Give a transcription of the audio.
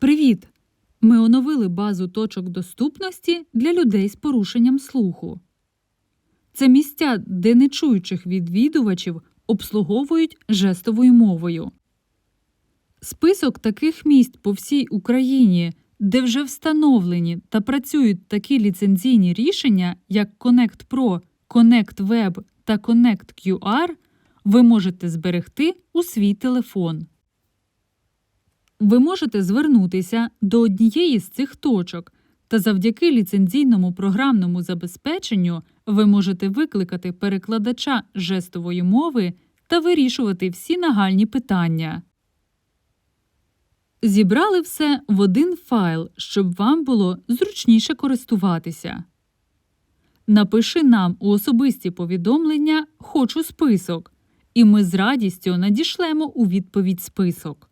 Привіт! Ми оновили базу точок доступності для людей з порушенням слуху. Це місця, де нечуючих відвідувачів обслуговують жестовою мовою. Список таких місць по всій Україні, де вже встановлені та працюють такі ліцензійні рішення, як Connect Pro, Connect Web та Connect QR, ви можете зберегти у свій телефон. Ви можете звернутися до однієї з цих точок, та завдяки ліцензійному програмному забезпеченню ви можете викликати перекладача жестової мови та вирішувати всі нагальні питання. Зібрали все в один файл, щоб вам було зручніше користуватися. Напиши нам у особисті повідомлення Хочу список, і ми з радістю надішлемо у відповідь список.